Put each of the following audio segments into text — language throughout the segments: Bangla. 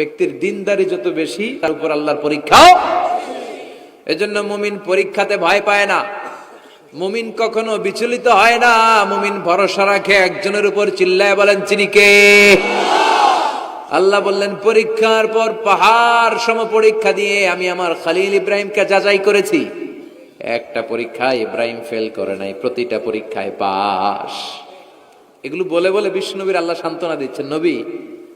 ব্যক্তির দিনদারি যত বেশি, তার উপর আল্লাহর পরীক্ষাও এজন্য মুমিন পরীক্ষাতে ভয় পায় না। মুমিন কখনো বিচলিত হয় না। মুমিন ভরসা রাখে, একজনের উপর চিল্লায় বলেন চিনিকে আল্লাহ বললেন, পরীক্ষার পর পাহাড় সম পরীক্ষা দিয়ে আমি আমার খালিল ইব্রাহিমকে যাচাই করেছি। একটা পরীক্ষায় ইব্রাহিম ফেল করে নাই, প্রতিটা পরীক্ষায় পাস এগুলো বলে বলে বিষ্ণুবীর আল্লাহ সান্ত্বনা দিচ্ছেন, নবী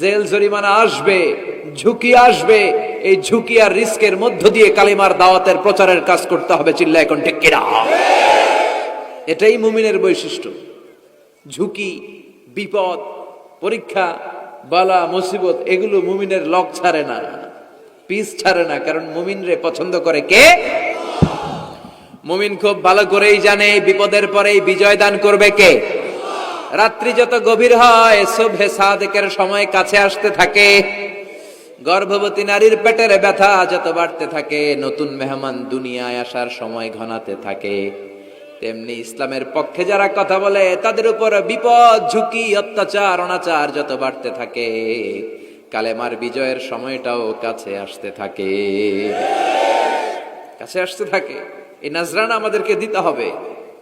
জেল জরিমানা আসবে, ঝুঁকি আসবে, এই ঝুঁকি আর রিস্কের মধ্য দিয়ে কালিমার দাওয়াতের প্রচারের কাজ করতে হবে চিল্লা এখন কিনা? এটাই মুমিনের বৈশিষ্ট্য। ঝুঁকি, বিপদ, পরীক্ষা, বালা, মুসিবত, এগুলো মুমিনের লক ছাড়ে না, পিস ছাড়ে না, কারণ মুমিনরে পছন্দ করে কে? মুমিন খুব ভালো করেই জানে, বিপদের পরেই বিজয় দান করবে কে? রাত্রি যত গভীর হয়, শুভে সাদেকের সময় কাছে আসতে থাকে। গর্ভবতী নারীর পেটের ব্যথা যত বাড়তে থাকে, নতুন মেহমান দুনিয়ায় আসার সময় ঘনাতে থাকে। তেমনি ইসলামের পক্ষে যারা কথা বলে, তাদের উপর বিপদ, ঝুঁকি, অত্যাচার, অনাচার যত বাড়তে থাকে, কালেমার বিজয়ের সময়টাও কাছে আসতে থাকে। কাছে আসতে থাকে। এই নাজরানা আমাদেরকে দিতে হবে।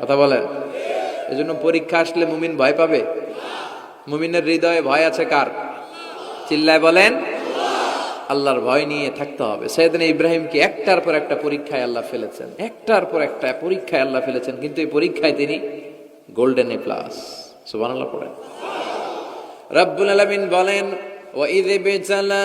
কথা বলেন। এজন্য পরীক্ষা আসলে মুমিন ভয় পাবে? মুমিনের হৃদয়ে ভয় আছে কার? চিল্লায় বলেন, আল্লাহর ভয় নিয়ে থাকতে হবে। সেদিন ইব্রাহিমকে একটার পর একটা পরীক্ষায় আল্লাহ ফেলেছেন। একটার পর একটা পরীক্ষায় আল্লাহ ফেলেছেন, কিন্তু এই পরীক্ষায় তিনি গোল্ডেন এ প্লাস সুবান আল্লাহ পড়েন। রব্বুল আলমিন বলেন ওয়াইদে বেচালা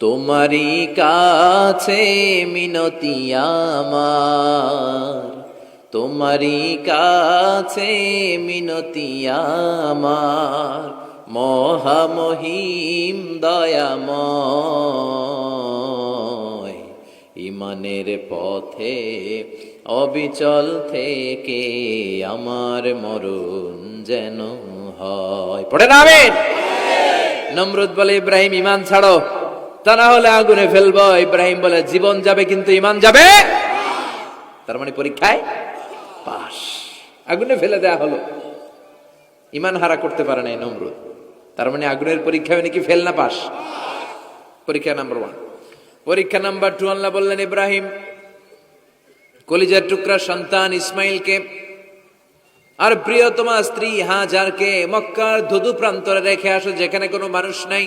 তোমারই কাছে মিনতি আমার। তোমারই কাছে মিনতি আমার। মহামহিম দয়াময়, ইমানের পথে অবিচল থেকে আমার মরণ যেন হয়। পড়ে না আমিন? নমরুদ বলে, ইব্রাহিম ইমান ছাড়ো। তা না হলে আগুনে ফেলব। ইব্রাহিম বলে, জীবন যাবে কিন্তু ইমান যাবে? তার মানে পরীক্ষায় পাস আগুনে ফেলে দেয়া হলো। ইমান হারা করতে পারে নাই নমরুদ। তার মানে আগুনের পরীক্ষায় নাকি ফেল না পাস পরীক্ষা নাম্বার ওয়ান পরীক্ষা নাম্বার টু আল্লাহ বললেন, ইব্রাহিম, কলিজার টুকরা সন্তান ইসমাইলকে আর প্রিয়তমা স্ত্রী হাজারকে মক্কার ধুধু প্রান্তরে রেখে আসো, যেখানে কোনো মানুষ নাই।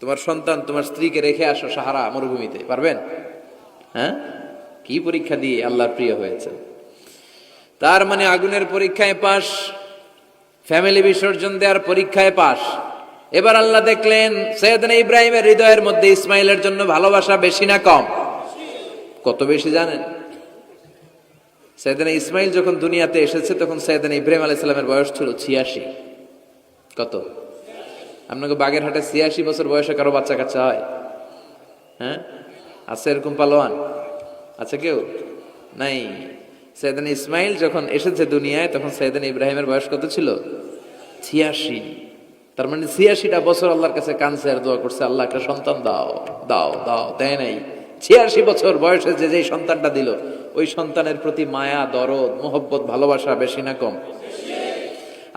তোমার সন্তান তোমার স্ত্রীকে রেখে আসো সাহারা মরুভূমিতে, পারবেন? হ্যাঁ? কি পরীক্ষা দিয়ে আল্লাহর প্রিয় হয়েছে তার মানে আগুনের পরীক্ষায় পাস ফ্যামিলি বিসর্জন দেওয়ার পরীক্ষায় পাস এবার আল্লাহ দেখলেন, সৈয়দনা ইব্রাহিমের হৃদয়ের মধ্যে ইসমাইলের জন্য ভালোবাসা বেশি না কম? কত বেশি জানেন? সৈয়দনা ইসমাইল যখন দুনিয়াতে এসেছে, তখন সৈয়দনা ইব্রাহিম আলাইসালামের বয়স ছিল ছিয়াশি। কত? আপনাকে বাগেরহাটে ছিয়াশি বছর বয়সে কারও বাচ্চা কাচ্চা হয়? হ্যাঁ? আছে এরকম পালোয়ান? আছে কেউ? নাই। সৈয়দান ইসমাইল যখন এসেছে দুনিয়ায়, তখন সৈয়দান ইব্রাহিমের বয়স কত ছিল? ছিয়াশি। তার মানে ছিয়াশিটা বছর আল্লাহর কাছে কানসার দোয়া করছে আল্লাহ একটা সন্তান দাও দাও দাও, দেয় নাই। ছিয়াশি বছর বয়সে যে যেই সন্তানটা দিল, ওই সন্তানের প্রতি মায়া, দরদ, মোহব্বত, ভালোবাসা বেশি না কম।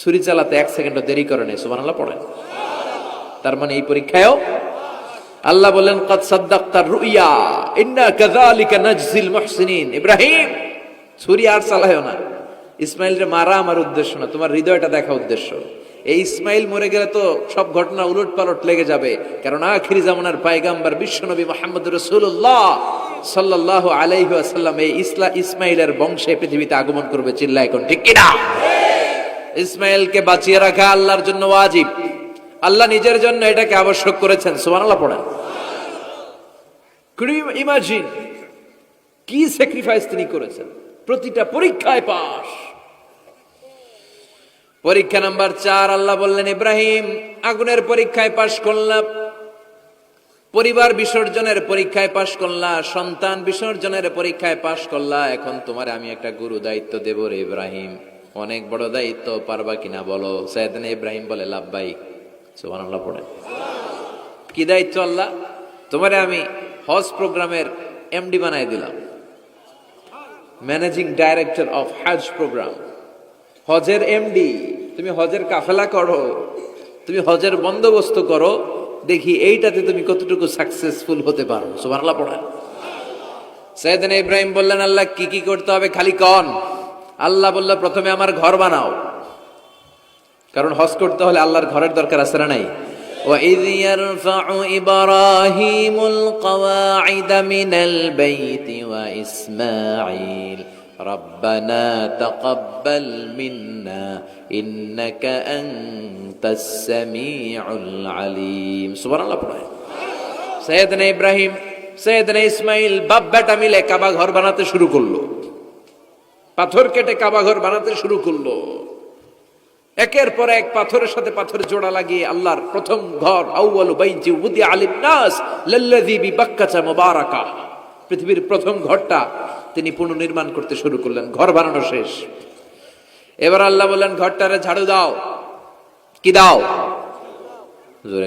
ছুরি চালাতে এক সেকেন্ডও দেরি করে নেই সুমান আল্লাহ পড়েন। তার মানে এই পরীক্ষায়ও আল্লাহ বলেন ইব্রাহিম, ছুরি আর না। মারা আমার উদ্দেশ্য না, তোমার হৃদয়টা দেখা উদ্দেশ্য। এই ইসমাইল মরে গেলে তো সব ঘটনা উলট পালট লেগে যাবে। কারণ আখিরি জামানার পায়গাম্বার বিশ্বনবী মোহাম্মদ রসুল্লাহ সাল্লাহ আলাইহি আসাল্লাম এই ইসলা, ইসমাইলের বংশে পৃথিবীতে আগমন করবে চিল্লা এখন ঠিক কিনা? ইসমাইলকে বাঁচিয়ে রাখা আল্লাহর জন্য ওয়াজিব। আল্লাহ নিজের জন্য এটাকে আবশ্যক করেছেন। সুবহানাল্লাহ পড়েন। ইমাজিন কি স্যাক্রিফাইস তিনি করেছেন? প্রতিটা পরীক্ষায় পাস পরীক্ষা নাম্বার চার, আল্লাহ বললেন, ইব্রাহিম, আগুনের পরীক্ষায় পাশ করলাম। পরিবার বিসর্জনের পরীক্ষায় পাশ করলা, সন্তান বিসর্জনের পরীক্ষায় পাশ করলা। এখন তোমার আমি একটা গুরু দায়িত্ব দেব রে ইব্রাহিম। অনেক বড় দায়িত্ব পারবা কিনা বলো? সাইদান ইব্রাহিম বলে লাভবাই সুবহানাল্লাহ পড়ে কি দায়িত্ব আল্লাহ? তোমারে আমি হজ প্রোগ্রামের এমডি বানাই দিলাম। ম্যানেজিং ডাইরেক্টর অফ হজ প্রোগ্রাম হজের এমডি, তুমি হজের কাফেলা করো, তুমি হজের বন্দোবস্ত করো, দেখি এইটাতে তুমি কতটুকু সাকসেসফুল হতে পারো। সুবহানাল্লাহ পড়েন। সৈয়দনা ইব্রাহিম বললেন, আল্লাহ, কি কি করতে হবে খালি কন। আল্লাহ বলল প্রথমে আমার ঘর বানাও কারণ হজ করতে হলে আল্লাহর ঘরের দরকার আছে না নাই وإذ يرفع إبراهيم القواعد من البيت وإسماعيل ربنا تقبل منا إنك أنت السميع العليم سبحان الله পড়ে সৈয়দনা ইব্রাহিম সৈয়দনা ইসমাইল বাপ বেটা মিলে কাবা ঘর বানাতে শুরু করলো পাথর কেটে কাবাঘর বানাতে শুরু করল। একের পর এক পাথরের সাথে পাথর জোড়া লাগিয়ে আল্লাহর প্রথম ঘর পৃথিবীর প্রথম ঘরটা তিনি পুনর্নির্মাণ করতে শুরু করলেন, ঘর বানানো শেষ। এবার আল্লাহ বললেন, ঘরটারে ঝাড়ু দাও। কি দাও?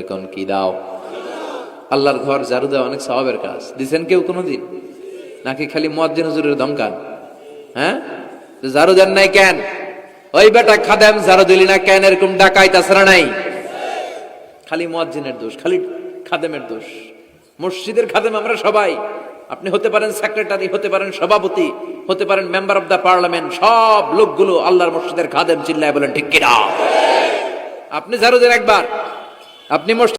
কোন, কি দাও? আল্লাহর ঘর ঝাড়ু দেওয়া অনেক স্বভাবের কাজ। দিছেন কেউ কোনোদিন? নাকি খালি মুয়াজ্জিন হুজুরের ধমকান হ্যাঁ? ঝাড়ু দেন নাই কেন? ওই বেটা খাদেম ঝাড়ু দিলি না কেন? এরকম ডাকাইতাছে না নাই। খালি মুয়াজ্জিনের দোষ, খালি খাদেমের দোষ। মসজিদের খাদেম আমরা সবাই। আপনি হতে পারেন সেক্রেটারি হতে পারেন সভাপতি, হতে পারেন মেম্বার অফ দ্য পার্লামেন্ট সব লোকগুলো আল্লাহর মসজিদের খাদেম চিল্লায় বলেন, ঠিক কিনা? আপনি ঝাড়ু দেন একবার। আপনি মসজিদ